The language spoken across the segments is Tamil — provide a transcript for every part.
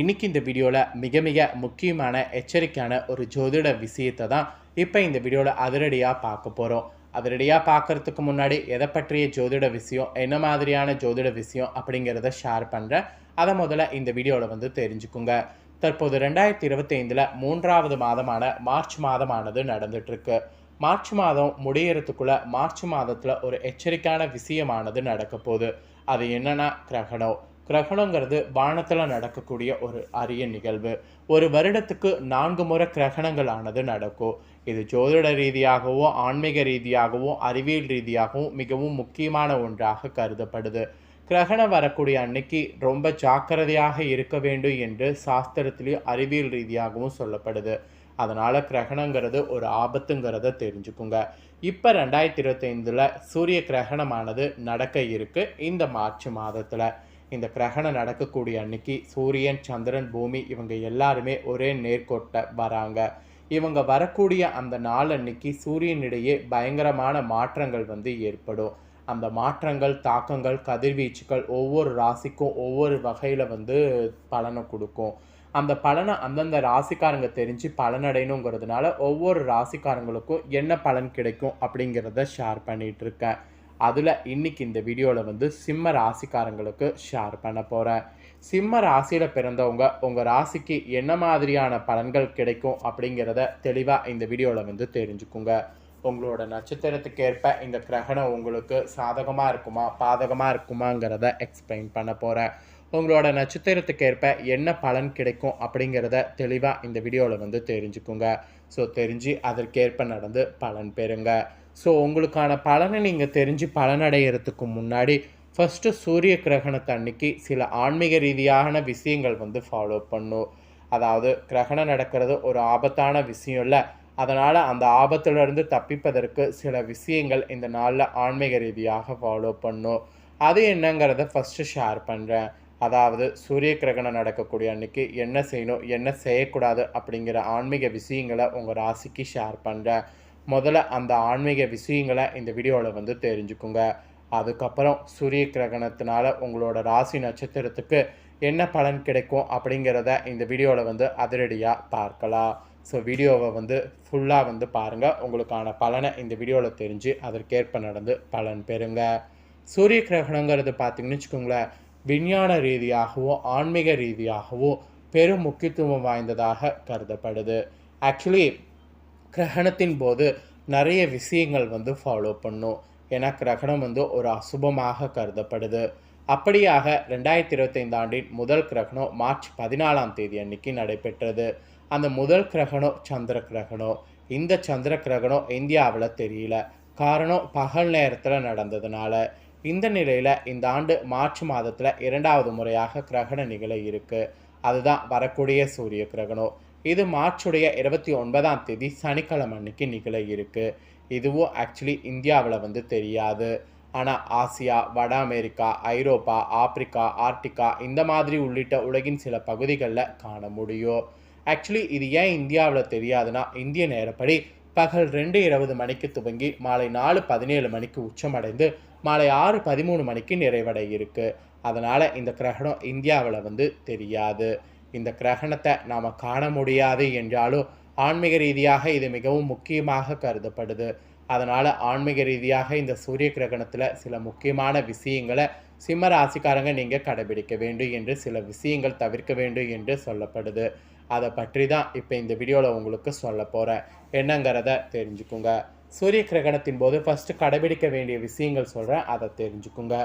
இன்னைக்கு இந்த வீடியோவில் மிக மிக முக்கியமான எச்சரிக்கையான ஒரு ஜோதிட விஷயத்தை தான் இப்போ இந்த வீடியோவில் அதிரடியாக பார்க்க போகிறோம் அதிரடியாக பார்க்கறதுக்கு முன்னாடி எதை பற்றிய ஜோதிட விஷயம் என்ன மாதிரியான ஜோதிட விஷயம் அப்படிங்கிறத ஷேர் பண்ணுறேன் அதை முதல்ல இந்த வீடியோவில் வந்து தெரிஞ்சுக்குங்க. தற்போது ரெண்டாயிரத்தி இருபத்தி ஐந்தில் மூன்றாவது மாதமான மார்ச் மாதமானது நடந்துகிட்ருக்கு மார்ச் மாதம் முடியறதுக்குள்ளே மார்ச் மாதத்தில் ஒரு எச்சரிக்கையான விஷயமானது நடக்க போகுது. அது என்னென்னா கிரகணம். கிரகணங்கிறது வானத்தில் நடக்கக்கூடிய ஒரு அரிய நிகழ்வு. ஒரு வருடத்துக்கு நான்கு முறை கிரகணங்களானது நடக்கும். இது ஜோதிட ரீதியாகவும் ஆன்மீக ரீதியாகவும் அறிவியல் ரீதியாகவும் மிகவும் முக்கியமான ஒன்றாக கருதப்படுது. கிரகணம் வரக்கூடிய அன்னைக்கு ரொம்ப ஜாக்கிரதையாக இருக்க வேண்டும் என்று சாஸ்திரத்திலையும் அறிவியல் ரீதியாகவும் சொல்லப்படுது. அதனால் கிரகணங்கிறது ஒரு ஆபத்துங்கிறத தெரிஞ்சுக்குங்க. இப்போ ரெண்டாயிரத்தி இருபத்தைந்தில் சூரிய கிரகணமானது நடக்க இருக்கு இந்த மார்ச் மாதத்தில். இந்த கிரகணம் நடக்கக்கூடிய அன்னைக்கு சூரியன் சந்திரன் பூமி இவங்க எல்லாருமே ஒரே நேர்கோட்டை வராங்க. இவங்க வரக்கூடிய அந்த நாள் அன்னைக்கு சூரியனிடையே பயங்கரமான மாற்றங்கள் வந்து ஏற்படும். அந்த மாற்றங்கள் தாக்கங்கள் கதிர்வீச்சுகள் ஒவ்வொரு ராசிக்கும் ஒவ்வொரு வகையில் வந்து பலனை கொடுக்கும். அந்த பலனை அந்தந்த ராசிக்காரங்க தெரிஞ்சு பலனடையணுங்கிறதுனால ஒவ்வொரு ராசிக்காரங்களுக்கும் என்ன பலன் கிடைக்கும் அப்படிங்கிறத ஷேர் பண்ணிகிட்ருக்கேன் அதில் இன்னைக்கு இந்த வீடியோவில் வந்து சிம்ம ராசிக்காரங்களுக்கு ஷேர் பண்ண போகிறேன் சிம்ம ராசியில் பிறந்தவங்க உங்கள் ராசிக்கு என்ன மாதிரியான பலன்கள் கிடைக்கும் அப்படிங்கிறத தெளிவாக இந்த வீடியோவில் வந்து தெரிஞ்சுக்குங்க. உங்களோட நட்சத்திரத்துக்கு ஏற்ப இந்த கிரகணம் உங்களுக்கு சாதகமாக இருக்குமா பாதகமாக இருக்குமாங்கிறத எக்ஸ்பிளைன் பண்ண போகிறேன் உங்களோட நட்சத்திரத்துக்கு ஏற்ப என்ன பலன் கிடைக்கும் அப்படிங்கிறத தெளிவாக இந்த வீடியோவில் வந்து தெரிஞ்சுக்குங்க. ஸோ தெரிஞ்சு அதற்கேற்ப நடந்து பலன் பெறுங்க. ஸோ உங்களுக்கான பலனை நீங்கள் தெரிஞ்சு பலனடைகிறதுக்கு முன்னாடி ஃபஸ்ட்டு சூரிய கிரகணத்து அன்னைக்கு சில ஆன்மீக ரீதியான விஷயங்கள் வந்து ஃபாலோ பண்ணும் அதாவது கிரகணம் நடக்கிறது ஒரு ஆபத்தான விஷயம் இல்லை. அதனால் அந்த ஆபத்திலிருந்து தப்பிப்பதற்கு சில விஷயங்கள் இந்த நாளில் ஆன்மீக ரீதியாக ஃபாலோ பண்ணும் அது என்னங்கிறத ஃபஸ்ட்டு ஷேர் பண்ணுறேன் அதாவது சூரிய கிரகணம் நடக்கக்கூடிய அன்னைக்கு என்ன செய்யணும் என்ன செய்யக்கூடாது அப்படிங்கிற ஆன்மீக விஷயங்களை உங்கள் ராசிக்கு ஷேர் பண்ணுறேன் முதல்ல அந்த ஆன்மீக விஷயங்களை இந்த வீடியோவில் வந்து தெரிஞ்சுக்குங்க. அதுக்கப்புறம் சூரிய கிரகணத்தினால உங்களோட ராசி நட்சத்திரத்துக்கு என்ன பலன் கிடைக்கும் அப்படிங்கிறத இந்த வீடியோவில் வந்து அதிரடியாக பார்க்கலாம். ஸோ வீடியோவை வந்து ஃபுல்லாக வந்து பாருங்கள் உங்களுக்கான பலனை இந்த வீடியோவில் தெரிஞ்சு அதற்கேற்ப நடந்து பலன் பெறுங்க. சூரிய கிரகணங்கிறது பார்த்தீங்கன்னு வச்சுக்கோங்களேன் விஞ்ஞான ரீதியாகவும் ஆன்மீக ரீதியாகவும் பெரும் முக்கியத்துவம் வாய்ந்ததாக கருதப்படுது. ஆக்சுவலி கிரகணத்தின் போது நிறைய விஷயங்கள் வந்து ஃபாலோ பண்ணும். ஏன்னா கிரகணம் வந்து ஒரு அசுபமாக கருதப்படுது. அப்படியாக ரெண்டாயிரத்தி இருபத்தைந்து ஆண்டின் முதல் கிரகணம் மார்ச் பதினாலாம் தேதி அன்னைக்கு நடைபெற்றது. அந்த முதல் கிரகணம் சந்திர கிரகணம். இந்த சந்திர கிரகணம் இந்தியாவில் தெரியல. காரணம் பகல் நேரத்தில் நடந்ததுனால. இந்த நிலையில் இந்த ஆண்டு மார்ச் மாதத்தில் இரண்டாவது முறையாக கிரகண நிகழ இருக்குது அதுதான் வரக்கூடிய சூரிய கிரகணம். இது மார்ச்சுடைய இருபத்தி ஒன்பதாம் தேதி சனிக்கிழமை அன்னைக்கு நிகழ இருக்கு. இதுவும் ஆக்சுவலி இந்தியாவில் வந்து தெரியாது. ஆனால் ஆசியா வட அமெரிக்கா ஐரோப்பா ஆப்பிரிக்கா ஆர்டிகா இந்த மாதிரி உள்ளிட்ட உலகின் சில பகுதிகளில் காண முடியும். ஆக்சுவலி இது ஏன் இந்தியாவில் தெரியாதுன்னா இந்திய நேரப்படி பகல் ரெண்டு இருபது மணிக்கு துவங்கி மாலை நாலு பதினேழு மணிக்கு உச்சமடைந்து மாலை ஆறு பதிமூணு மணிக்கு நிறைவடை இருக்குது அதனால் இந்த கிரகணம் இந்தியாவில் வந்து தெரியாது. இந்த கிரகணத்தை நாம் காண முடியாது என்றாலும் ஆன்மீக ரீதியாக இது மிகவும் முக்கியமாக கருதப்படுது. அதனால் ஆன்மீக ரீதியாக இந்த சூரிய கிரகணத்தில் சில முக்கியமான விஷயங்களை சிம்ம ராசிக்காரங்க நீங்கள் கடைபிடிக்க வேண்டும் என்று சில விஷயங்கள் தவிர்க்க வேண்டும் என்று சொல்லப்படுது. அதை பற்றி தான் இப்போ இந்த வீடியோவில் உங்களுக்கு சொல்ல போகிறேன் என்னங்கிறத தெரிஞ்சுக்குங்க. சூரிய கிரகணத்தின் போது ஃபஸ்ட்டு கடைபிடிக்க வேண்டிய விஷயங்கள் சொல்கிறேன் அதை தெரிஞ்சுக்குங்க.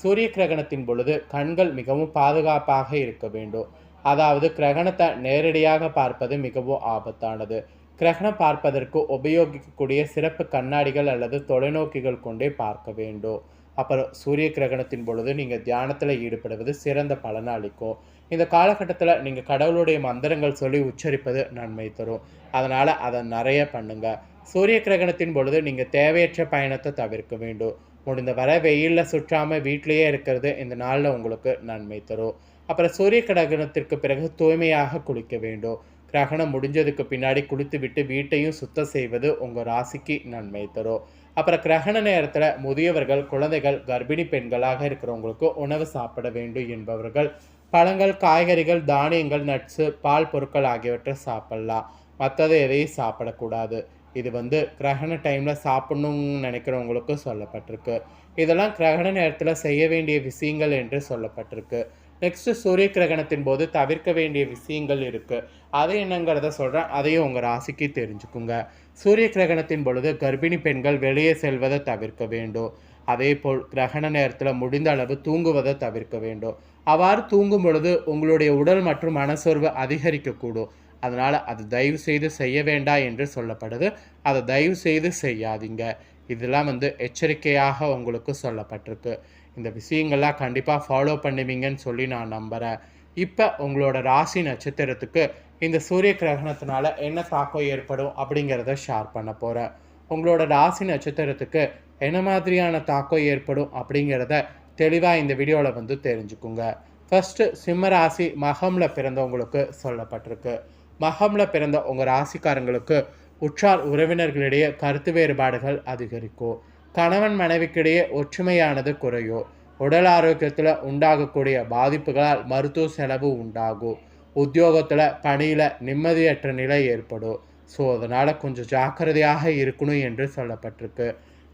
சூரிய கிரகணத்தின் பொழுது கண்கள் மிகவும் பாதுகாப்பாக இருக்க வேண்டும். அதாவது கிரகணத்தை நேரடியாக பார்ப்பது மிகவும் ஆபத்தானது. கிரகணம் பார்ப்பதற்கு உபயோகிக்கக்கூடிய சிறப்பு கண்ணாடிகள் அல்லது தொலைநோக்கிகள் கொண்டே பார்க்க வேண்டும். அப்புறம் சூரிய கிரகணத்தின் பொழுது நீங்கள் தியானத்தில் ஈடுபடுவது சிறந்த பலனை அளிக்கும். இந்த காலகட்டத்தில் நீங்கள் கடவுளுடைய மந்திரங்கள் சொல்லி உச்சரிப்பது நன்மை தரும். அதனால் அதை நிறைய பண்ணுங்க. சூரிய கிரகணத்தின் பொழுது நீங்கள் தேவையற்ற பயணத்தை தவிர்க்க வேண்டும். முடிந்த வரை வெயிலில் சுற்றாமல் வீட்டிலேயே இருக்கிறது இந்த நாளில் உங்களுக்கு நன்மை தரும். அப்புறம் சூரிய கிரகணத்திற்கு பிறகு தூய்மையாக குளிக்க வேண்டும். கிரகணம் முடிஞ்சதுக்கு பின்னாடி குளித்து விட்டு வீட்டையும் சுத்தம் செய்வது உங்கள் ராசிக்கு நன்மை தரும். அப்புறம் கிரகண நேரத்தில் முதியவர்கள் குழந்தைகள் கர்ப்பிணி பெண்களாக இருக்கிறவங்களுக்கு உணவு சாப்பிட வேண்டும் என்பவர்கள் பழங்கள் காய்கறிகள் தானியங்கள் நட்ஸு பால் பொருட்கள் ஆகியவற்றை சாப்பிட்லாம். மற்றது எதையும் சாப்பிடக்கூடாது. இது வந்து கிரகண டைமில் சாப்பிடணும்னு நினைக்கிறவங்களுக்கும் சொல்லப்பட்டிருக்கு. இதெல்லாம் கிரகண நேரத்தில் செய்ய வேண்டிய விஷயங்கள் என்று சொல்லப்பட்டிருக்கு. நெக்ஸ்ட்டு சூரிய கிரகணத்தின் போது தவிர்க்க வேண்டிய விஷயங்கள் இருக்குது அதை என்னங்கிறத சொல்கிறேன் அதையும் உங்கள் ராசிக்கு தெரிஞ்சுக்குங்க. சூரிய கிரகணத்தின் பொழுது கர்ப்பிணி பெண்கள் வெளியே செல்வதை தவிர்க்க வேண்டும். அதே போல் கிரகண நேரத்தில் முடிந்த அளவு தூங்குவதை தவிர்க்க வேண்டும். அவ்வாறு தூங்கும் பொழுது உங்களுடைய உடல் மற்றும் மனசோர்வு அதிகரிக்கக்கூடும். அதனால் அது தயவு செய்து செய்ய வேண்டாம் என்று சொல்லப்படுது. அதை தயவு செய்து செய்யாதீங்க. இதெல்லாம் வந்து எச்சரிக்கையாக உங்களுக்கு சொல்லப்பட்டிருக்கு. இந்த விஷயங்கள்லாம் கண்டிப்பாக ஃபாலோ பண்ணுவீங்கன்னு சொல்லி நான் நம்புகிறேன் இப்போ உங்களோட ராசி நட்சத்திரத்துக்கு இந்த சூரிய கிரகணத்தினால என்ன தாக்கம் ஏற்படும் அப்படிங்கிறத ஷேர் பண்ண போகிறேன் உங்களோட ராசி நட்சத்திரத்துக்கு என்ன மாதிரியான தாக்கம் ஏற்படும் அப்படிங்கிறத தெளிவாக இந்த வீடியோவில் வந்து தெரிஞ்சுக்குங்க. ஃபஸ்ட்டு சிம்ம ராசி மகமில் பிறந்தவங்களுக்கு சொல்லப்பட்டிருக்கு. மகமில் பிறந்த உங்கள் ராசிக்காரங்களுக்கு உற்றார் உறவினர்களிடையே கருத்து வேறுபாடுகள் அதிகரிக்கும். கணவன் மனைவிக்கிடையே ஒற்றுமையானது குறையும் உடல் ஆரோக்கியத்தில் உண்டாகக்கூடிய பாதிப்புகளால் மருத்துவ செலவு உண்டாகும் உத்தியோகத்தில் பணியில் நிம்மதியற்ற நிலை ஏற்படும் ஸோ அதனால் கொஞ்சம் ஜாக்கிரதையாக இருக்கணும் என்று சொல்லப்பட்டிருக்கு.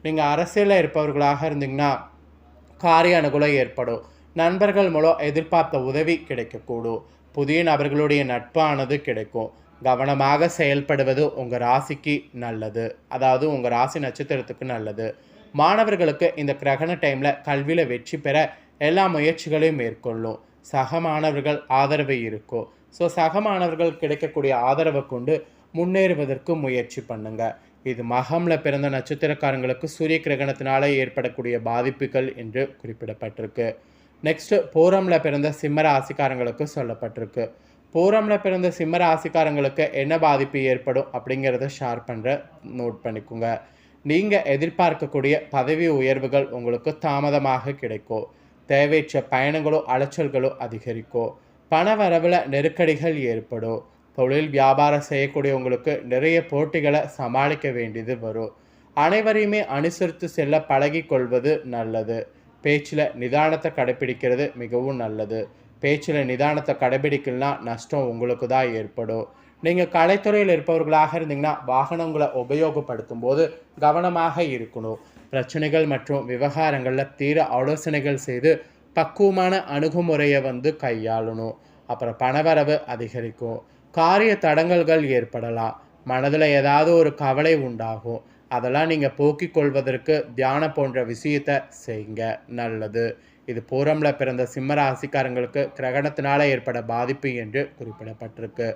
நீங்கள் அரசியலில் இருப்பவர்களாக இருந்தீங்கன்னா காரிய அனுகூலம் ஏற்படும் நண்பர்கள் மூலம் எதிர்பார்த்த உதவி கிடைக்கக்கூடும் புதிய நபர்களுடைய நட்பானது கிடைக்கும். கவனமாக செயல்படுவது உங்கள் ராசிக்கு நல்லது. அதாவது உங்கள் ராசி நட்சத்திரத்துக்கு நல்லது. மாணவர்களுக்கு இந்த கிரகண டைமில் கல்வியில் வெற்றி பெற எல்லா முயற்சிகளையும் மேற்கொள்ளும். சக மாணவர்கள் ஆதரவு இருக்கும். ஸோ சக மாணவர்கள் கிடைக்கக்கூடிய ஆதரவை கொண்டு முன்னேறுவதற்கு முயற்சி பண்ணுங்க. இது மகமில் பிறந்த நட்சத்திரக்காரங்களுக்கு சூரிய கிரகணத்தினால ஏற்படக்கூடிய பாதிப்புகள் என்று குறிப்பிடப்பட்டிருக்கு. நெக்ஸ்ட்டு பூரமில் பிறந்த சிம்ம ராசிக்காரங்களுக்கு சொல்லப்பட்டிருக்கு. பூரமில் பிறந்த சிம்ம ராசிக்காரங்களுக்கு என்ன பாதிப்பு ஏற்படும் அப்படிங்கிறத ஷேர் பண்ணுற நோட் பண்ணிக்கோங்க. நீங்கள் எதிர்பார்க்கக்கூடிய பதவி உயர்வுகள் உங்களுக்கு தாமதமாக கிடைக்கும். தேவையற்ற பயணங்களோ அலைச்சல்களோ அதிகரிக்கும். பண வரவில் நெருக்கடிகள் ஏற்படும். தொழில் வியாபாரம் செய்யக்கூடியவங்களுக்கு நிறைய போட்டிகளை சமாளிக்க வேண்டியது வரும். அனைவரையுமே அனுசரித்து செல்ல பழகி கொள்வது நல்லது. பேச்சில் நிதானத்தை கடைப்பிடிக்கிறது மிகவும் நல்லது. பேச்சில் நிதானத்தை கடைபிடிக்கலனா நஷ்டம் உங்களுக்கு தான் ஏற்படும். நீங்கள் கலைத்துறையில் இருப்பவர்களாக இருந்தீங்கன்னா வாகனங்களை உபயோகப்படுத்தும் போது கவனமாக இருக்கணும். பிரச்சனைகள் மற்றும் விவகாரங்களில் தீர ஆலோசனைகள் செய்து பக்குவமான அணுகுமுறையை வந்து கையாளணும். அப்புறம் பணவரவு அதிகரிக்கும். காரிய தடங்கல்கள் ஏற்படலாம். மனதில் ஏதாவது ஒரு கவலை உண்டாகும். அதெல்லாம் நீங்கள் போக்கிக் கொள்வதற்கு தியானம் போன்ற விஷயத்தை செய்யுங்க நல்லது. இது பூரமில் பிறந்த சிம்ம ராசிக்காரங்களுக்கு கிரகணத்தினால ஏற்பட பாதிப்பு என்று குறிப்பிடப்பட்டிருக்கு.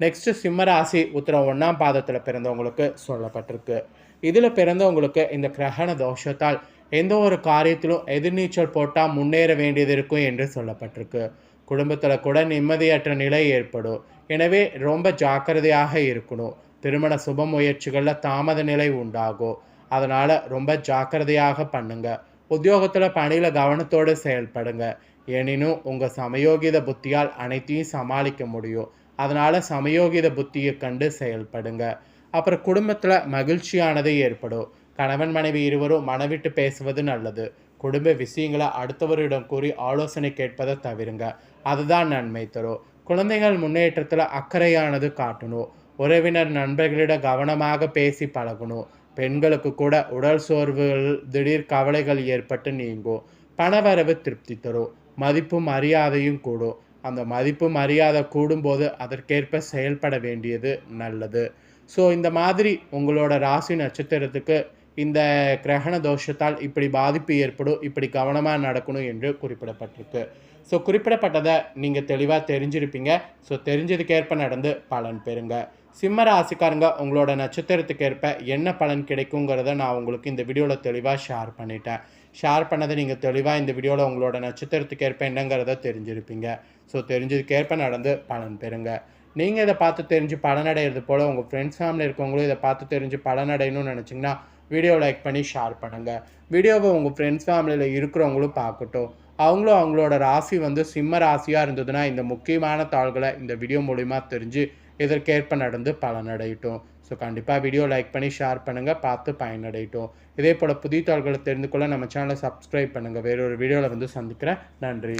நெக்ஸ்ட் சிம்ம ராசி உத்தரம் ஒன்றாம் பாதத்தில் பிறந்தவங்களுக்கு சொல்லப்பட்டிருக்கு. இதில் பிறந்தவங்களுக்கு இந்த கிரகண தோஷத்தால் எந்த ஒரு காரியத்திலும் எதிர்நீச்சல் போட்டால் முன்னேற வேண்டியது இருக்கும் என்று சொல்லப்பட்டிருக்கு. குடும்பத்தில் கூட நிம்மதியற்ற நிலை ஏற்படும். எனவே ரொம்ப ஜாக்கிரதையாக இருக்கணும். திருமண சுப முயற்சிகளில் தாமத நிலை உண்டாகும். அதனால் ரொம்ப ஜாக்கிரதையாக பண்ணுங்கள் உத்தியோகத்தில் பணியில் கவனத்தோடு செயல்படுங்க. எனினும் உங்கள் சமயோகித புத்தியால் அனைத்தையும் சமாளிக்க முடியும். அதனால் சமயோகித புத்தியை கண்டு செயல்படுங்க. அப்புறம் குடும்பத்தில் மகிழ்ச்சியானது ஏற்படும். கணவன் மனைவி இருவரும் மனவிட்டு பேசுவது நல்லது. குடும்ப விஷயங்களை அடுத்தவரிடம் கூறி ஆலோசனை கேட்பதை தவிருங்க. அதுதான் நன்மை தரும். குழந்தைகள் முன்னேற்றத்தில் அக்கறையானது காட்டணும். உறவினர் நண்பர்களிடம் கவனமாக பேசி பழகணும். பெண்களுக்கு கூட உடல் சோர்வுகள் திடீர் கவலைகள் ஏற்பட்டு நீங்கும் பணவரவு திருப்தி தரும் மதிப்பும் மரியாதையும் கூடும் அந்த மதிப்பு மரியாதை கூடும்போது அதற்கேற்ப செயல்பட வேண்டியது நல்லது. ஸோ இந்த மாதிரி உங்களோட ராசி நட்சத்திரத்துக்கு இந்த கிரகண தோஷத்தால் இப்படி பாதிப்பு ஏற்படும் இப்படி கவனமாக நடக்கணும் என்று குறிப்பிடப்பட்டிருக்கு. ஸோ குறிப்பிடப்பட்டதை நீங்கள் தெளிவாக தெரிஞ்சிருப்பீங்க. ஸோ தெரிஞ்சதுக்கேற்ப நடந்து பலன் பெறுங்க. சிம்ம ராசிக்காரங்க உங்களோட நட்சத்திரத்துக்கு ஏற்ப என்ன பலன் கிடைக்குங்கிறத நான் உங்களுக்கு இந்த வீடியோவில் தெளிவாக ஷேர் பண்ணிட்டேன். ஷேர் பண்ணதை நீங்கள் தெளிவாக இந்த வீடியோவில் உங்களோட நட்சத்திரத்துக்கு ஏற்ப என்னங்கிறத தெரிஞ்சிருப்பீங்க. ஸோ தெரிஞ்சதுக்கேற்ப நடந்து பலன் பெறுங்க. நீங்கள் இதை பார்த்து தெரிஞ்சு பலனடைகிறது போல் உங்கள் ஃப்ரெண்ட்ஸ் ஃபேமிலி இருக்கவங்களும் இதை பார்த்து தெரிஞ்சு பலனடையணும்னு நினச்சிங்கன்னா வீடியோ லைக் பண்ணி ஷேர் பண்ணுங்கள் வீடியோவை உங்கள் ஃப்ரெண்ட்ஸ் ஃபேமிலியில் இருக்கிறவங்களும் பார்க்கட்டும். அவங்களும் அவங்களோட ராசி வந்து சிம்ம ராசியாக இருந்ததுன்னா இந்த முக்கியமான தாள்களை இந்த வீடியோ மூலிமா தெரிஞ்சு இதற்கேற்ப நடந்து பலனடையட்டும். ஸோ கண்டிப்பாக வீடியோ லைக் பண்ணி ஷேர் பண்ணுங்கள் பார்த்து பயனடையட்டும். இதே போல் புதிய தாள்களை தெரிந்து கொள்ள நம்ம சேனலை சப்ஸ்கிரைப் பண்ணுங்கள் வேறொரு வீடியோவில் வந்து சந்திக்கிறேன். நன்றி.